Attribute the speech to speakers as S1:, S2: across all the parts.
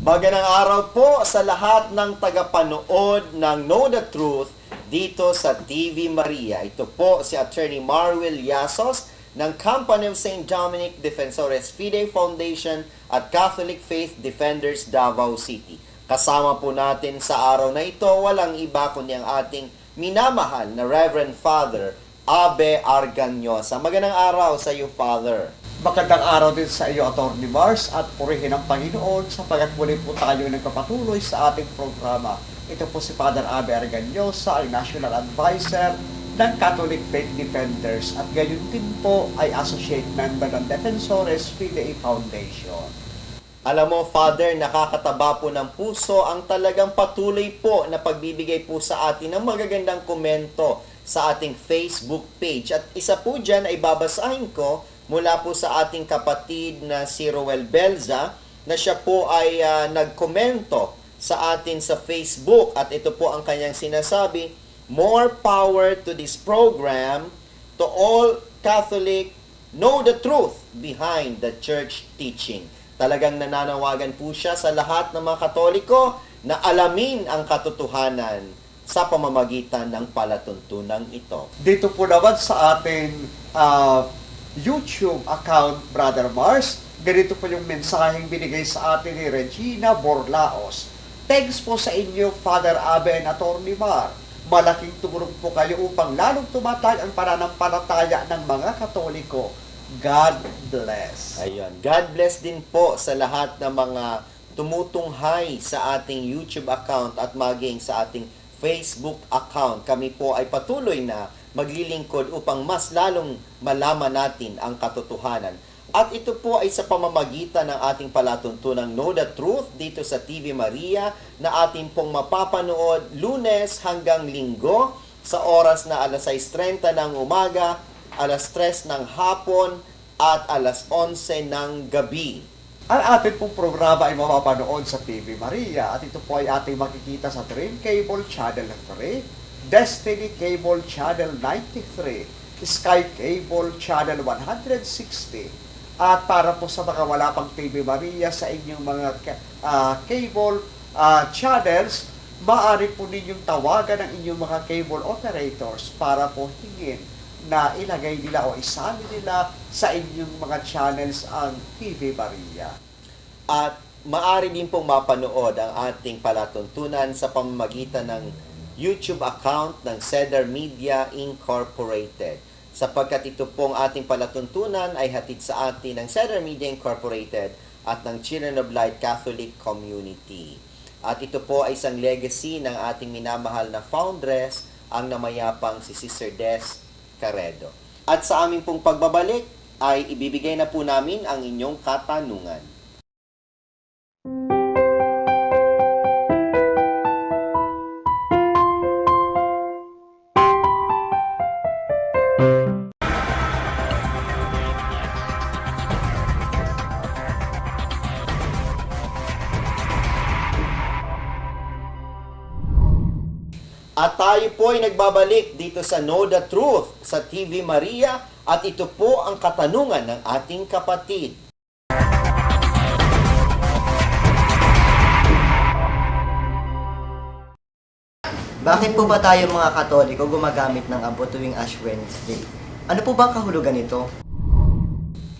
S1: Magandang araw po sa lahat ng tagapanood ng Know the Truth dito sa TV Maria. Ito po si Attorney Marwil Yasos ng Company of St. Dominic Defensores Fidei Foundation at Catholic Faith Defenders Davao City. Kasama po natin sa araw na ito, walang iba kundi ang ating minamahal na Reverend Father Abe Arganyosa. Magandang araw sa iyo, Father.
S2: Magandang araw din sa iyo, Atty. Mars, at purihin ang Panginoon sapagat muli po tayo nagpapatuloy sa ating programa. Ito po si Father Abe Arganyosa, ang National Advisor ng Catholic Faith Defenders at gayon din po ay Associate Member ng Defensores Fidei Foundation.
S1: Alam mo, Father, nakakataba po ng puso ang talagang patuloy po na pagbibigay po sa atin ng magagandang komento sa ating Facebook page. At isa po dyan ay babasahin ko mula po sa ating kapatid na si Roel Belza na siya po ay ah, nagkomento sa atin sa Facebook at ito po ang kanyang sinasabi, More power to this program to all Catholic know the truth behind the church teaching. Talagang nananawagan po siya sa lahat ng mga Katoliko na alamin ang katotohanan sa pamamagitan ng palatuntunan ito.
S2: Dito po naman sa ating ah, YouTube account, Brother Mars, ganito po yung mensaheng binigay sa atin ni Regina Borlaos. Thanks po sa inyo, Father Abe and Atty. Mar. Malaking tumulong po kayo upang lalong tumatag ang pananampalataya ng mga Katoliko. God bless.
S1: Ayun. God bless din po sa lahat ng mga tumutunghay sa ating YouTube account at maging sa ating Facebook account. Kami po ay patuloy na maglilingkod upang mas lalong malaman natin ang katotohanan. At ito po ay sa pamamagitan ng ating palatuntunang Know the Truth dito sa TV Maria na ating pong mapapanood lunes hanggang linggo sa oras na alas 6.30 ng umaga, alas 3 ng hapon, at alas 11 ng gabi.
S2: Ang ating pong programa ay mapapanood sa TV Maria at ito po ay ating makikita sa Dream Cable Channel 3, Destiny Cable Channel 93, Sky Cable Channel 160, at para po sa mga wala pang TV Maria sa inyong mga ah, cable ah, channels, maaari po ninyong tawagan ang inyong mga cable operators para po hingin na ilagay nila o isali nila sa inyong mga channels ang TV Maria.
S1: At maari din pong mapanood ang ating palatuntunan sa pamamagitan ng YouTube account ng Cedar Media Incorporated. Sapagkat ito pong ating palatuntunan ay hatid sa atin ng Cedar Media Incorporated at ng Children of Light Catholic Community. At ito po ay isang legacy ng ating minamahal na foundress, ang namayapang si Sister Des Caredo. At sa aming pong pagbabalik ay ibibigay na po namin ang inyong katanungan. Po ay nagbabalik dito sa Know the Truth sa TV Maria at ito po ang katanungan ng ating kapatid.
S3: Bakit po ba tayo mga Katoliko gumagamit ng abo tuwing Ash Wednesday? Ano po ba ang kahulugan nito?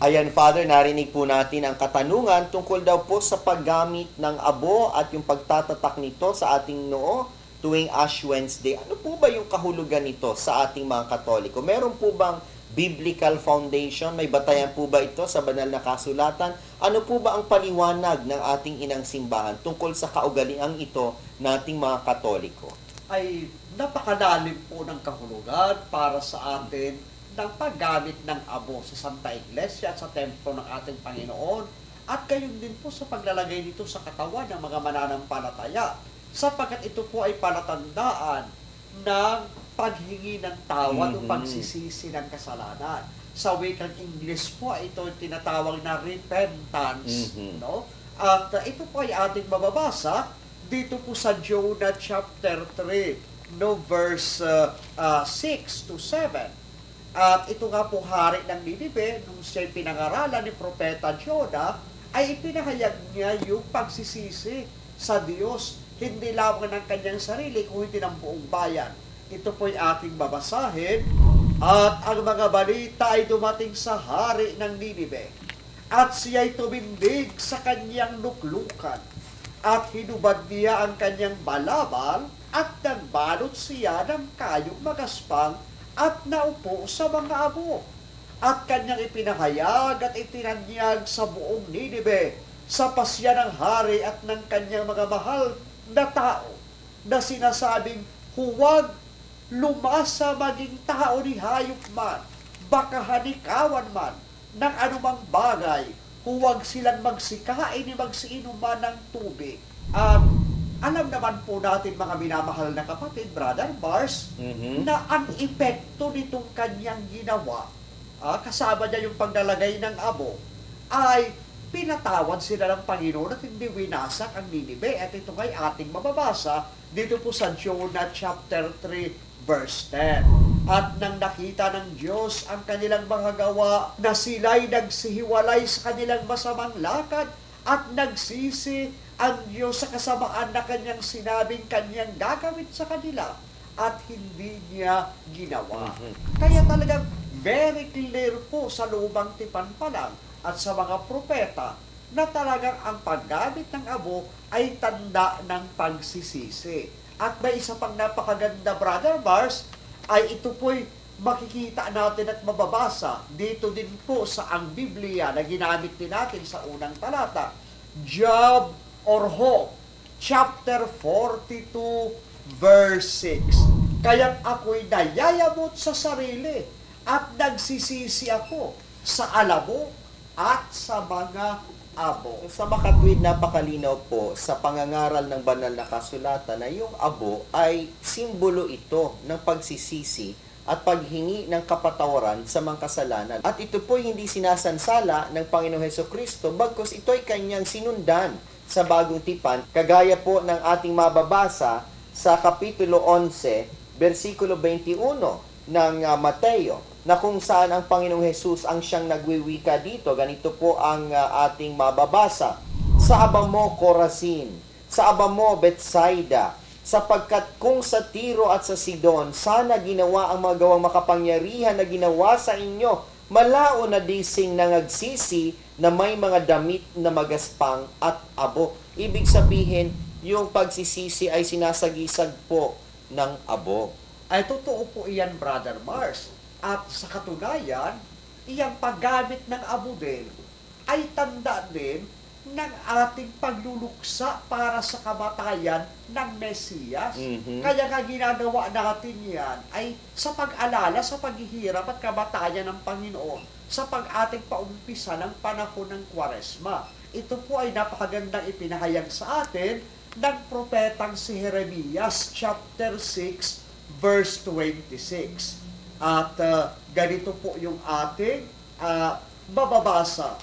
S1: Ayan, Father, narinig po natin ang katanungan tungkol daw po sa paggamit ng abo at yung pagtatatak nito sa ating noo tuwing Ash Wednesday. Ano po ba yung kahulugan nito sa ating mga Katoliko? Meron po bang biblical foundation? May batayan po ba ito sa banal na kasulatan? Ano po ba ang paliwanag ng ating inang simbahan tungkol sa kaugaliang ito nating mga Katoliko?
S2: ay napakalalim po ng kahulugan para sa atin ng paggamit ng abo sa Santa Iglesia at sa templo ng ating Panginoon at gayon din po sa paglalagay nito sa katawan ng mga mananampalataya sapagkat ito po ay palatandaan ng paghingi ng tawad o
S1: Mhm.
S2: pagsisisi ng kasalanan. Sa wikang English po, ito tinatawag na repentance.
S1: Mhm.
S2: No? At uh, ito po ay ating mababasa dito po sa Jonah chapter 3, no verse uh, uh, 6 to 7. At ito nga po hari ng Ninive, nung siya'y pinangaralan ni Propeta Jonah, ay ipinahayag niya yung pagsisisi sa Diyos, hindi lamang ng kanyang sarili, kundi ng buong bayan. Ito po'y aking babasahin, at ang mga balita ay dumating sa hari ng Ninive, at siya'y tumindig sa kanyang luklukan, at hinubad niya ang kanyang balabal, at nagbalot siya ng kayong magaspang, at naupo sa mga abo. At kanyang ipinahayag at itinanyag sa buong Ninive sa pasya ng hari at ng kanyang mga mahal na tao na sinasabing huwag lumasa maging tao ni hayop man, baka hanikawan man ng anumang bagay, huwag silang magsikain ni magsiinom man ng tubig. At alam naman po natin mga minamahal na kapatid, Brother Mars,
S1: Mhm.
S2: na ang epekto nitong kanyang ginawa, ah, kasama niya yung paglalagay ng abo, ay pinatawad sila ng Panginoon at hindi winasak ang Ninive. At ito ngay ating mababasa dito po sa Jonah chapter 3 verse 10. At nang nakita ng Diyos ang kanilang mga gawa na sila'y nagsihiwalay sa kanilang masamang lakad at nagsisi ang Diyos sa kasamaan na kanyang sinabing kanyang gagawin sa kanila at hindi niya ginawa.
S1: Mhm.
S2: Kaya talagang very clear po sa lubang tipan pa lang at sa mga propeta na talagang ang paggamit ng abo ay tanda ng pagsisisi. At may isa pang napakaganda, Brother Bars, ay ito po'y makikita natin at mababasa dito din po sa ang Biblia na ginamit din natin sa unang talata. Job or Hope, chapter 42, verse 6. Kaya't ako'y nayayamot sa sarili at nagsisisi ako sa alabo at sa mga abo.
S1: Sa makatwid, napakalinaw po sa pangangaral ng banal na kasulatan na yung abo ay simbolo ito ng pagsisisi at paghingi ng kapatawaran sa mga kasalanan. At ito po hindi sinasansala ng Panginoong Heso Kristo bagkus ito ay kanyang sinundan sa bagong tipan, kagaya po ng ating mababasa sa Kapitulo 11, versikulo 21 ng ah, Mateo na kung saan ang Panginoong Hesus ang siyang nagwiwika dito. Ganito po ang ah, ating mababasa. Sa aba mo, Corazin, sa aba mo, Bethsaida, sapagkat kung sa Tiro at sa Sidon, sana ginawa ang mga gawang makapangyarihan na ginawa sa inyo, malao na dising nangagsisi na may mga damit na magaspang at abo. Ibig sabihin, yung pagsisisi ay sinasagisag po ng abo.
S2: Ay totoo po iyan, Brother Mars. At sa katunayan, iyang paggamit ng abo din ay tanda din ng ating pagluluksa para sa kamatayan ng Mesiyas.
S1: Mhm.
S2: Kaya nga ginagawa natin yan ay sa pag-alala sa paghihirap at kamatayan ng Panginoon sa pag-ating paumpisa ng panahon ng Kwaresma. Ito po ay napakagandang ipinahayag sa atin ng propetang si Jeremias chapter 6 verse 26. At uh, ganito po yung ating uh, mababasa.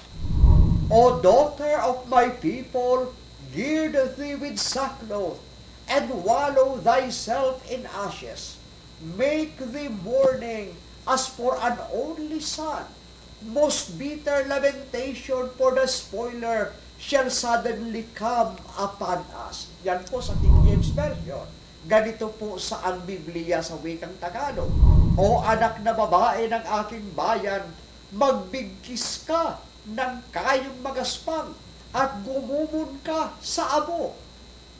S2: O daughter of my people, gird thee with sackcloth, and wallow thyself in ashes. Make thee mourning as for an only son. Most bitter lamentation for the spoiler shall suddenly come upon us. Yan po sa King James Version. Ganito po sa ang Biblia sa wikang Tagalog. O anak na babae ng aking bayan, magbigkis ka ng kayong magaspang at gumumon ka sa abo.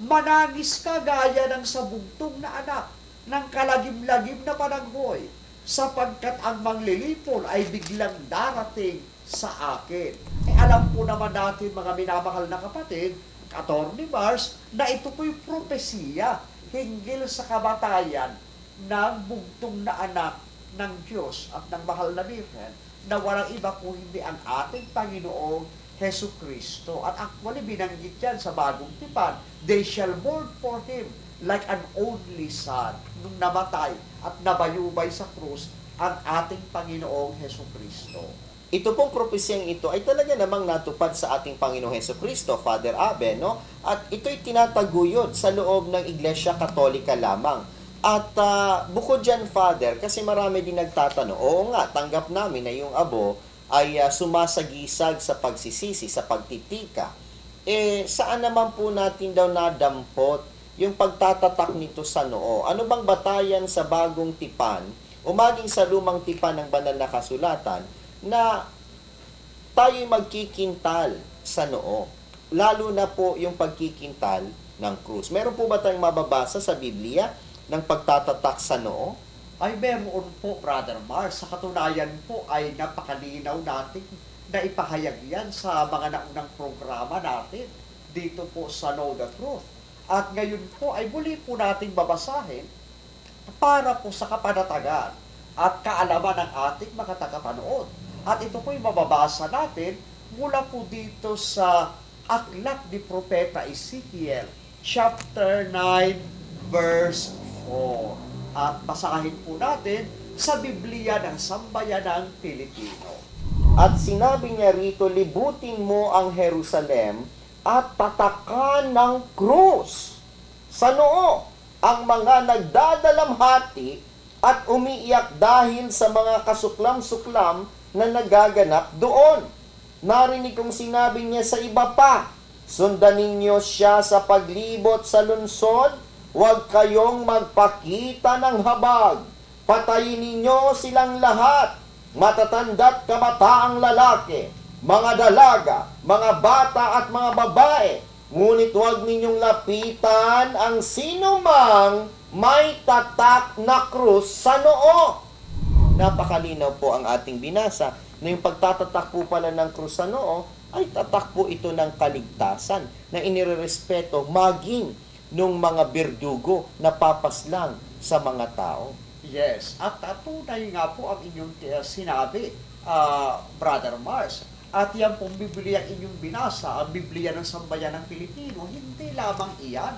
S2: Manangis ka gaya ng sabugtong na anak ng kalagim-lagim na panaghoy sapagkat ang manglilipol ay biglang darating sa akin. Eh, alam po naman natin mga minamahal na kapatid, Attorney Mars, na ito po'y propesiya hinggil sa kamatayan ng bugtong na anak ng Diyos at ng mahal na Birhen na walang iba kung hindi ang ating Panginoong Heso Kristo. At actually, binanggit yan sa bagong tipan, they shall mourn for Him like an only son nung namatay at nabayubay sa krus ang ating Panginoong Heso Kristo.
S1: Ito pong propesyang ito ay talaga namang natupad sa ating Panginoong Heso Kristo, Father Abe, no? At ito'y tinataguyod sa loob ng Iglesia Katolika lamang. At ah, bukod dyan, Father, kasi marami din nagtatanong, oo nga, tanggap namin na yung abo ay ah, sumasagisag sa pagsisisi, sa pagtitika, eh saan naman po natin daw nadampot yung pagtatatak nito sa noo? Ano bang batayan sa bagong tipan o maging sa lumang tipan ng banal na kasulatan na tayo'y magkikintal sa noo? Lalo na po yung pagkikintal ng krus. Meron po ba tayong mababasa sa Biblia ng pagtatatak sa noo?
S2: Ay meron po, Brother Mars. Sa katunayan po ay napakalinaw natin na ipahayag yan sa mga naunang programa natin dito po sa Know the Truth. At ngayon po ay muli po nating babasahin para po sa kapanatagan at kaalaman ng ating mga tagapanood. At ito po yung mababasa natin mula po dito sa Aklat ni Propeta Ezekiel, chapter 9, verse 4. At basahin po natin sa Biblia ng Sambayanang Pilipino.
S1: At sinabi niya rito, libutin mo ang Jerusalem at tatakan ng krus sa noo ang mga nagdadalamhati at umiiyak dahil sa mga kasuklam-suklam na nagaganap doon. Narinig kong sinabi niya sa iba pa, sundanin niyo siya sa paglibot sa lunsod, huwag kayong magpakita ng habag. Patayin ninyo silang lahat, matatanda't kabataang lalaki, mga dalaga, mga bata at mga babae. Ngunit huwag ninyong lapitan ang sinumang may tatak na krus sa noo. Napakalinaw po ang ating binasa na yung pagtatatak po pala ng krus sa noo ay tatak po ito ng kaligtasan na inirerespeto maging nung mga berdugo na papaslang sa mga tao.
S2: Yes, at tunay nga po ang inyong uh, sinabi, uh, Brother Mars. At yan pong Biblia inyong binasa, ang Biblia ng Sambayan ng Pilipino, hindi lamang iyan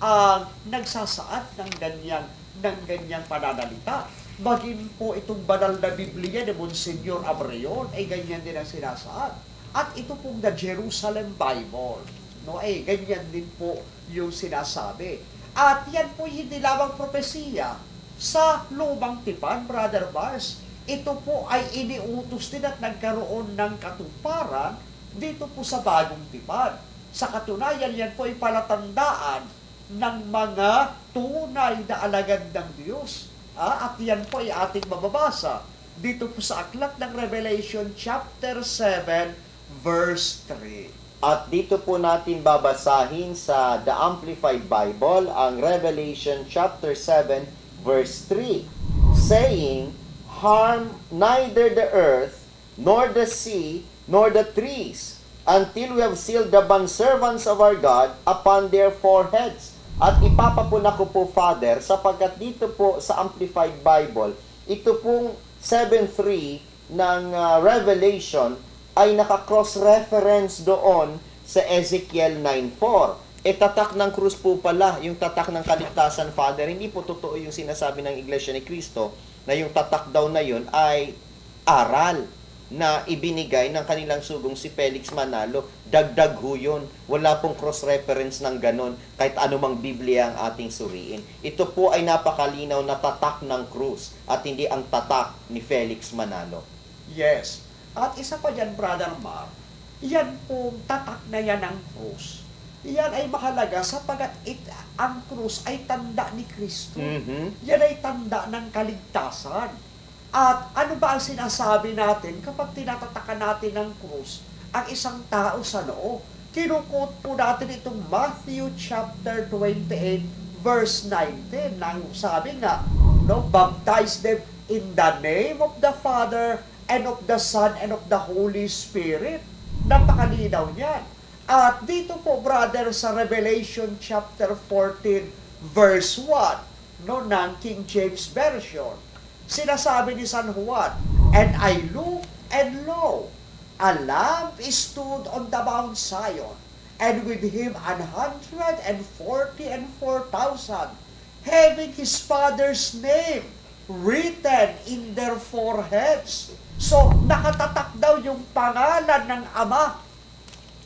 S2: ang nagsasaad ng ganyang ng ganyang pananalita. Maging po itong banal na Biblia ni Monsignor Abreon ay ganyan din ang sinasaad. At ito pong the Jerusalem Bible, no, ay ganyan din po yung sinasabi. At yan po hindi lamang propesiya sa lumang tipan, Brother Mars. Ito po ay iniutos din at nagkaroon ng katuparan dito po sa bagong tipan. Sa katunayan, yan po ay palatandaan ng mga tunay na alagad ng Diyos. Ah, at yan po ay ating mababasa dito po sa aklat ng Revelation chapter 7 verse 3.
S1: At dito po natin babasahin sa The Amplified Bible ang Revelation chapter 7 verse 3 saying, Harm neither the earth, nor the sea, nor the trees, until we have sealed the bondservants of our God upon their foreheads. At ipapapuna ko po, Father, sapagkat dito po sa Amplified Bible, ito pong 7.3 ng uh, Revelation ay naka-cross-reference doon sa Ezekiel 9.4. E tatak ng krus po pala, yung tatak ng kaligtasan, Father, hindi po totoo yung sinasabi ng Iglesia ni Cristo na yung tatak daw na yun ay aral na ibinigay ng kanilang sugong si Felix Manalo. Dagdag ho yun. Wala pong cross-reference ng ganon kahit anumang Biblia ang ating suriin. Ito po ay napakalinaw na tatak ng krus at hindi ang tatak ni Felix Manalo.
S2: Yes. At isa pa dyan, Brother Mark, yan pong tatak na yan ng krus. Yan ay mahalaga sapagat it, ang krus ay tanda ni Kristo.
S1: Mhm.
S2: Yan ay tanda ng kaligtasan. At ano ba ang sinasabi natin kapag tinatatakan natin ng krus ang isang tao sa noo? Kinukot po natin itong Matthew chapter 28 verse 19 nang sabi nga, no, baptize them in the name of the Father and of the Son and of the Holy Spirit. Napakalinaw niyan. At dito po, brother, sa Revelation chapter 14, verse 1, no, ng King James Version, sinasabi ni San Juan, And I looked, and lo, a lamb stood on the Mount Zion, and with him an hundred and forty and four thousand, having his father's name written in their foreheads. So, nakatatak daw yung pangalan ng Ama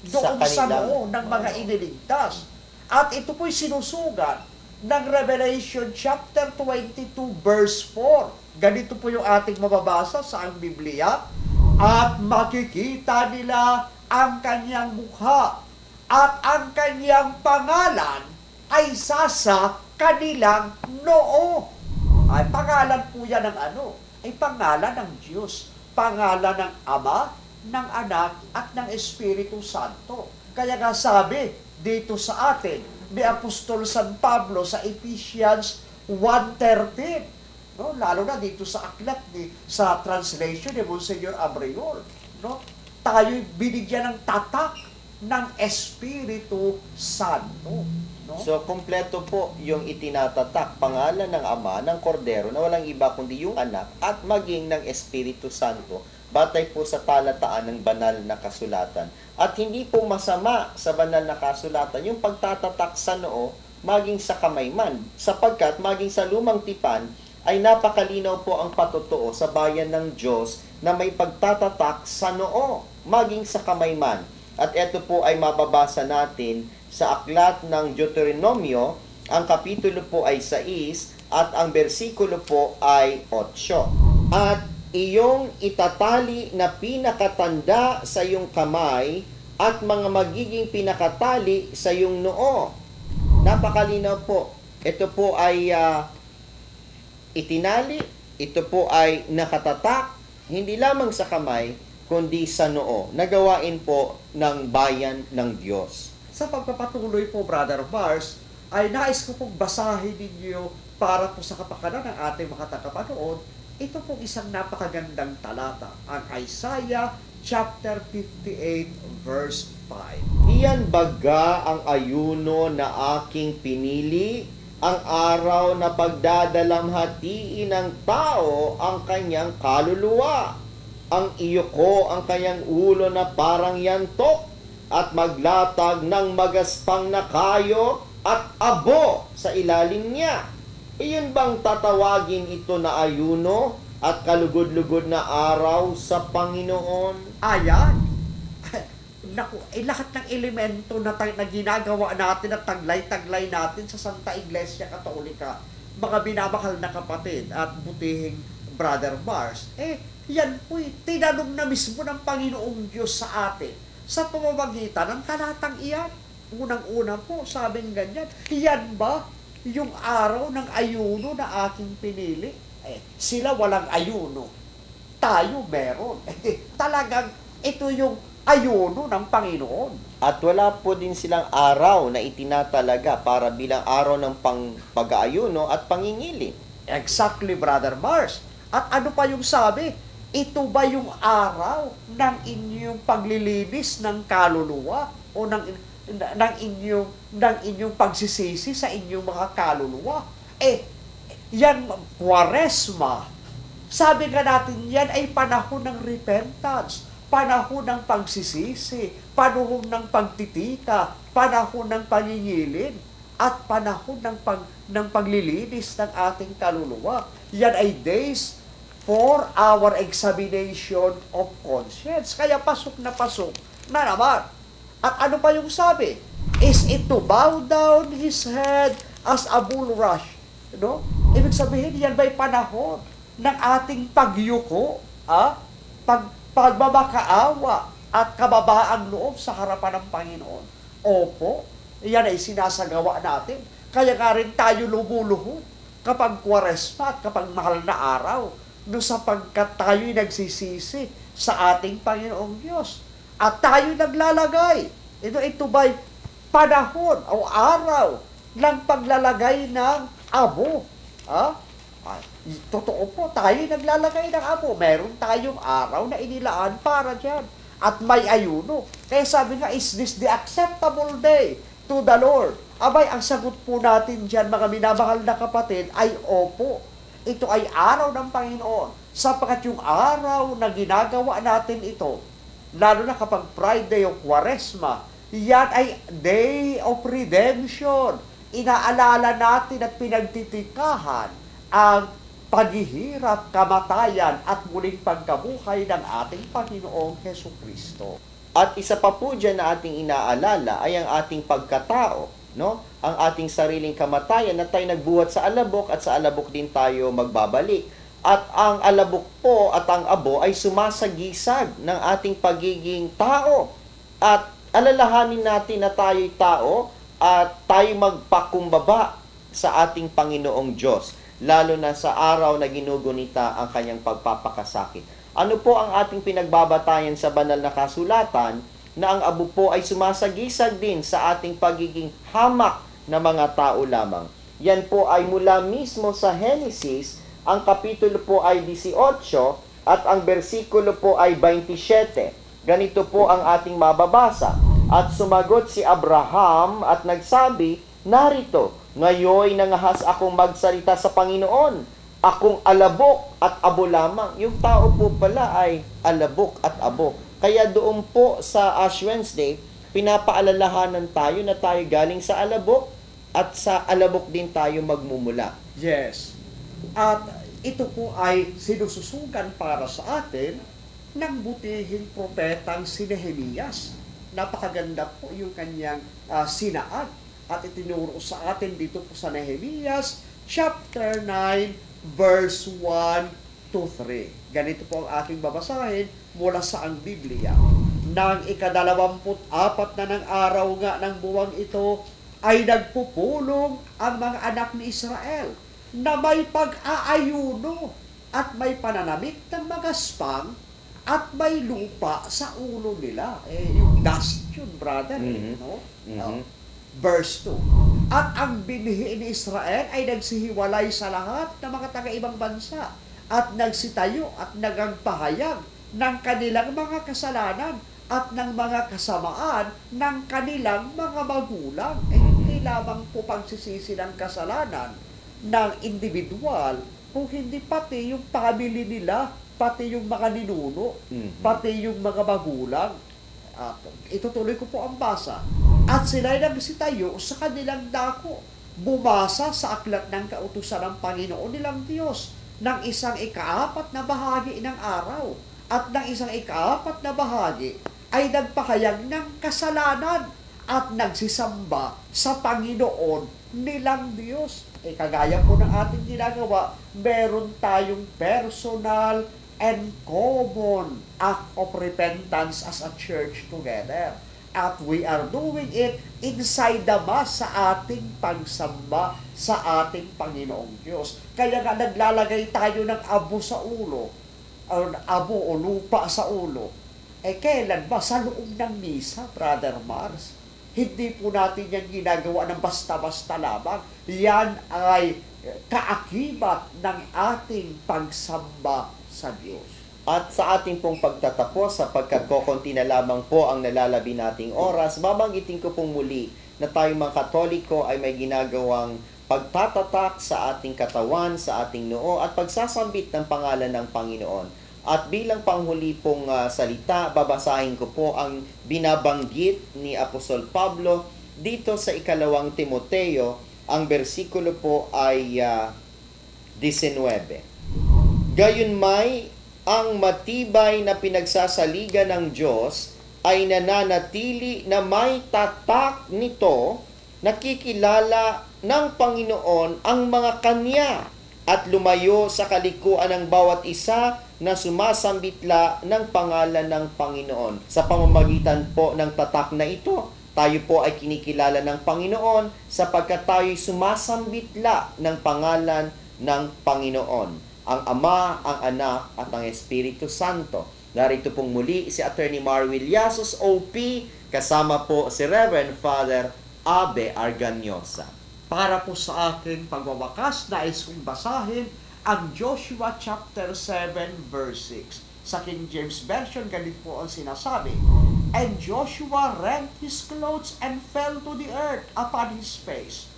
S2: doon
S1: Sa
S2: sa, noo ng mga iniligtas. At ito po'y sinusugat ng Revelation chapter 22 verse 4. Ganito po yung ating mababasa sa ang Biblia. At makikita nila ang kanyang mukha at ang kanyang pangalan ay sasa kanilang noo. Ay pangalan po yan ng ano? Ay pangalan ng Diyos. Pangalan ng Ama, ng Anak, at ng Espiritu Santo. Kaya nga sabi dito sa atin, ni Apostol San Pablo sa Ephesians 1.13, no? lalo na dito sa aklat ni sa translation ni Monsignor Abriol, no? tayo binigyan ng tatak ng Espiritu Santo. No?
S1: So, kompleto po yung itinatatak, pangalan ng Ama, ng Kordero, na walang iba kundi yung anak at maging ng Espiritu Santo, batay po sa talataan ng banal na kasulatan. At hindi po masama sa banal na kasulatan yung pagtatatak sa noo, maging sa kamay man, sapagkat maging sa lumang tipan, ay napakalinaw po ang patotoo sa bayan ng Diyos na may pagtatatak sa noo, maging sa kamay man. At ito po ay mababasa natin sa aklat ng Deuteronomio, ang kapitulo po ay 6 at ang bersikulo po ay 8. At iyong itatali na pinakatanda sa iyong kamay at mga magiging pinakatali sa iyong noo. Napakalinaw po. Ito po ay ah, itinali, ito po ay nakatatak, hindi lamang sa kamay, kundi sa noo. Nagawain po ng bayan ng Diyos.
S2: Sa pagpapatuloy po, Brother Mars, ay nais ko pong basahin ninyo para po sa kapakanan ng ating mga tagapanood, ito pong isang napakagandang talata, ang Isaiah chapter 58 verse 5.
S1: Iyan baga ang ayuno na aking pinili, ang araw na pagdadalamhatiin ng tao ang kanyang kaluluwa. Ang iyo ko ang kanyang ulo na parang yantok at maglatag ng magaspang na kayo at abo sa ilalim niya. Iyon bang tatawagin ito na ayuno at kalugod-lugod na araw sa Panginoon?
S2: Ayan. Naku, eh, lahat ng elemento na, tag- na ginagawa natin at taglay-taglay natin sa Santa Iglesia Katolika, mga binabakal na kapatid at butihing Brother Mars, eh, yan po'y tinanong na mismo ng Panginoong Diyos sa atin sa pamamagitan ng talatang iyan. Unang-una po, sabing ganyan, yan ba yung araw ng ayuno na aking pinili? Eh, sila walang ayuno tayo meron. Eh, talagang ito yung ayuno ng Panginoon.
S1: At wala po din silang araw na itinatalaga para bilang araw ng pang pag-aayuno at pangingilin.
S2: Exactly, Brother Mars. At ano pa yung sabi? Ito ba yung araw ng inyong paglilinis ng kaluluwa o ng ng inyong ng inyong pagsisisi sa inyong mga kaluluwa? Eh, yan Kwaresma. Sabi nga natin yan ay panahon ng repentance, panahon ng pagsisisi, panahon ng pagtitika, panahon ng pangingilin, at panahon ng, pag, ng paglilinis ng ating kaluluwa. Yan ay days for our examination of conscience. Kaya pasok na pasok na naman. At ano pa yung sabi? Is it to bow down his head as a bulrush? No? Ibig sabihin, yan ba'y panahon ng ating pagyuko, ah? Pag, pagmamakaawa at kababaang loob sa harapan ng Panginoon. Opo, yan ay sinasagawa natin. Kaya nga rin tayo lumuluhod kapag kwaresma at kapag mahal na araw no sapagkat tayo'y nagsisisi sa ating Panginoong Diyos. At tayo naglalagay. Ito, ito ba'y panahon o araw ng paglalagay ng abo? Ha? Ah, totoo po, tayo naglalagay ng abo. Meron tayong araw na inilaan para dyan. At may ayuno. Kaya sabi nga, is this the acceptable day to the Lord? Abay, ang sagot po natin dyan, mga minamahal na kapatid, ay opo. Ito ay araw ng Panginoon. Sapagat yung araw na ginagawa natin ito, lalo na kapag Friday o Quaresma, yan ay day of redemption. Inaalala natin at pinagtitikahan ang paghihirap, kamatayan at muling pagkabuhay ng ating Panginoong Heso Kristo.
S1: At isa pa po dyan na ating inaalala ay ang ating pagkatao, no? Ang ating sariling kamatayan na tayo nagbuhat sa alabok at sa alabok din tayo magbabalik. At ang alabok po at ang abo ay sumasagisag ng ating pagiging tao. At alalahanin natin na tayo'y tao at tayo magpakumbaba sa ating Panginoong Diyos, lalo na sa araw na ginugunita ang kanyang pagpapakasakit. Ano po ang ating pinagbabatayan sa banal na kasulatan na ang abo po ay sumasagisag din sa ating pagiging hamak na mga tao lamang. Yan po ay mula mismo sa Genesis, ang kapitulo po ay 18 at ang bersikulo po ay 27. Ganito po ang ating mababasa. At sumagot si Abraham at nagsabi, Narito, ngayoy nangahas akong magsalita sa Panginoon. Akong alabok at abo lamang. Yung tao po pala ay alabok at abo. Kaya doon po sa Ash Wednesday, pinapaalalahanan tayo na tayo galing sa alabok at sa alabok din tayo magmumula.
S2: Yes. At ito po ay sinususugan para sa atin ng butihing propetang si Nehemias. Napakaganda po yung kanyang ah, sinaad at itinuro sa atin dito po sa Nehemias chapter 9 verse 1 to 3. Ganito po ang aking babasahin mula sa ang Biblia. Nang ikadalawamput apat na ng araw nga ng buwang ito, ay nagpupulong ang mga anak ni Israel na may pag-aayuno at may pananamit ng mga spang at may lupa sa ulo nila. Eh, yung dust yun, brother. eh,
S1: Mhm.
S2: no?
S1: Mhm.
S2: Oh. Verse 2. At ang binhi ni Israel ay nagsihiwalay sa lahat ng mga taga-ibang bansa at nagsitayo at nagagpahayag ng kanilang mga kasalanan at ng mga kasamaan ng kanilang mga magulang. Eh, hindi lamang po pagsisisi ng kasalanan ng individual, kung hindi pati yung family nila, pati yung mga ninuno,
S1: Mhm.
S2: pati yung mga magulang. At itutuloy ko po ang basa. At sila'y nagsitayo sa kanilang dako, bumasa sa aklat ng kautusan ng Panginoon nilang Diyos ng isang ikaapat na bahagi ng araw at ng isang ikaapat na bahagi ay nagpahayag ng kasalanan at nagsisamba sa Panginoon nilang Diyos. Eh, kagaya po ng ating ginagawa, meron tayong personal and common act of repentance as a church together. At we are doing it inside the mass sa ating pagsamba sa ating Panginoong Diyos. Kaya nga naglalagay tayo ng abo sa ulo, o abo o lupa sa ulo. Eh kailan ba? Sa loob ng misa, Brother Mars. Hindi po natin yan ginagawa ng basta-basta lamang. Yan ay kaakibat ng ating pagsamba sa Diyos.
S1: At sa ating pong pagtatapos, sapagkat kokonti na lamang po ang nalalabi nating oras, babanggitin ko pong muli na tayong mga Katoliko ay may ginagawang pagtatatak sa ating katawan, sa ating noo, at pagsasambit ng pangalan ng Panginoon. At bilang panghuli pong ah, salita, babasahin ko po ang binabanggit ni Apostol Pablo dito sa ikalawang Timoteo. Ang bersikulo po ay ah, 19. Gayon may ang matibay na pinagsasaligan ng Diyos ay nananatili na may tatak nito, nakikilala ng Panginoon ang mga kanya at lumayo sa kalikuan ng bawat isa na sumasambitla ng pangalan ng Panginoon. Sa pamamagitan po ng tatak na ito, tayo po ay kinikilala ng Panginoon sapagkat tayo'y sumasambitla ng pangalan ng Panginoon ang Ama, ang Anak, at ang Espiritu Santo. Narito pong muli si Attorney Mar Villasos, OP, kasama po si Reverend Father Abe Arganyosa.
S2: Para po sa aking pagwawakas, nais kong basahin ang Joshua chapter 7 verse 6. Sa King James Version, ganito po ang sinasabi. And Joshua rent his clothes and fell to the earth upon his face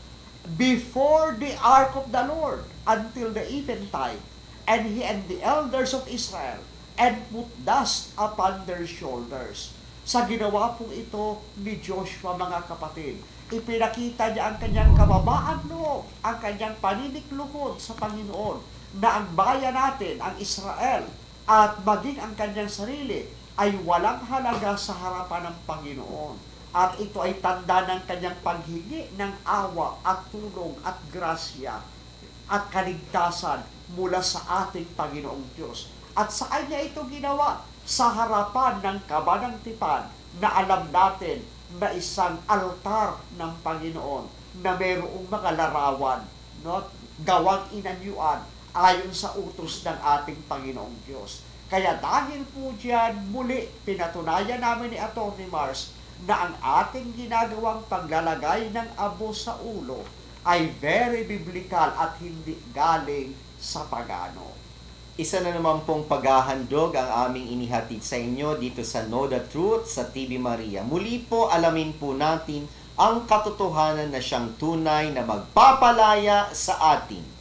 S2: before the ark of the Lord until the eventide. And he and the elders of Israel and put dust upon their shoulders. Sa ginawa po ito ni Joshua mga kapatid, ipinakita niya ang kanyang kababaan loob, ang kanyang paninikluhod sa Panginoon na ang bayan natin, ang Israel, at maging ang kanyang sarili ay walang halaga sa harapan ng Panginoon. At ito ay tanda ng kanyang paghingi ng awa at tulong at grasya at kaligtasan mula sa ating Panginoong Diyos. At sa Kanya ito ginawa sa harapan ng kabanang tipan na alam natin na isang altar ng Panginoon na mayroong mga larawan, no? gawang inanyuan ayon sa utos ng ating Panginoong Diyos. Kaya dahil po diyan, muli pinatunayan namin ni Atty. Mars na ang ating ginagawang paglalagay ng abo sa ulo ay very biblical at hindi galing sa pagano.
S1: Isa na naman pong paghahandog ang aming inihatid sa inyo dito sa Know the Truth sa TV Maria. Muli po alamin po natin ang katotohanan na siyang tunay na magpapalaya sa atin.